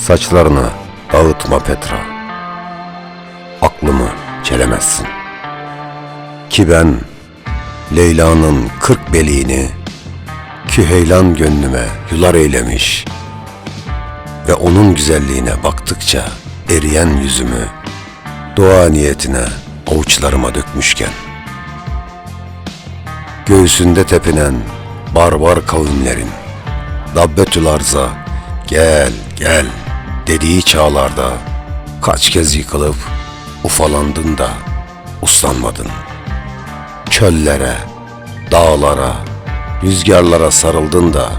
Saçlarını dağıtma Petra. Aklımı çelemezsin. Ki ben Leyla'nın kırk beliğini Küheylan gönlüme yular eylemiş ve onun güzelliğine baktıkça eriyen yüzümü dua niyetine avuçlarıma dökmüşken göğsünde tepinen barbar kavimlerin Dabbetül Arz'a gel gel dediği çağlarda kaç kez yıkılıp ufalandın da uslanmadın. Çöllere, dağlara, rüzgarlara sarıldın da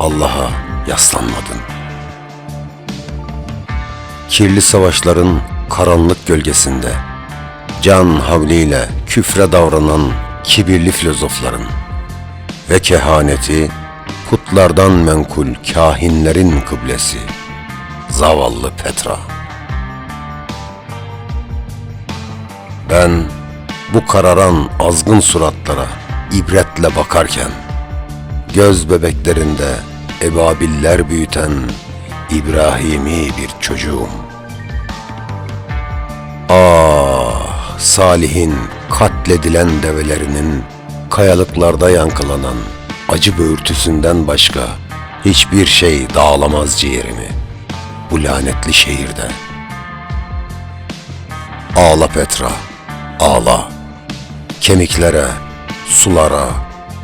Allah'a yaslanmadın. Kirli savaşların karanlık gölgesinde can havliyle küfre davranan kibirli filozofların ve kehaneti putlardan menkul kahinlerin kıblesi zavallı Petra. Ben bu kararan azgın suratlara ibretle bakarken göz bebeklerinde ebabiller büyüten İbrahimi bir çocuğum. Ah, Salih'in katledilen develerinin kayalıklarda yankılanan acı böğürtüsünden başka hiçbir şey dağlamaz ciğerimi bu lanetli şehirde. Ağla Petra, ağla. Kemiklere, sulara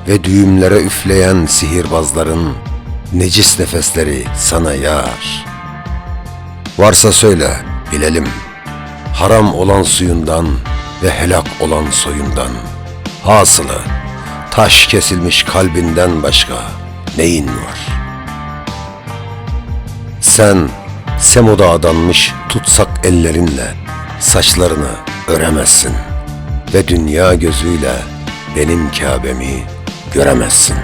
ve düğümlere üfleyen sihirbazların necis nefesleri sana yağar. Varsa söyle, bilelim. Haram olan suyundan ve helak olan soyundan. Hasılı, taş kesilmiş kalbinden başka neyin var? Sen semoda adanmış tutsak ellerinle saçlarını öremezsin ve dünya gözüyle benim Kabe'mi göremezsin.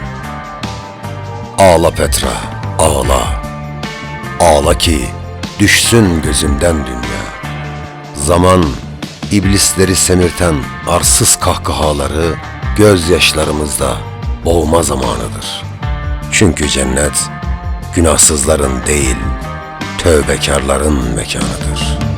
Ağla Petra, ağla. Ağla ki düşsün gözünden dünya. Zaman iblisleri semirten arsız kahkahaları gözyaşlarımızda boğma zamanıdır. Çünkü cennet günahsızların değil, tövbekarların mekanıdır.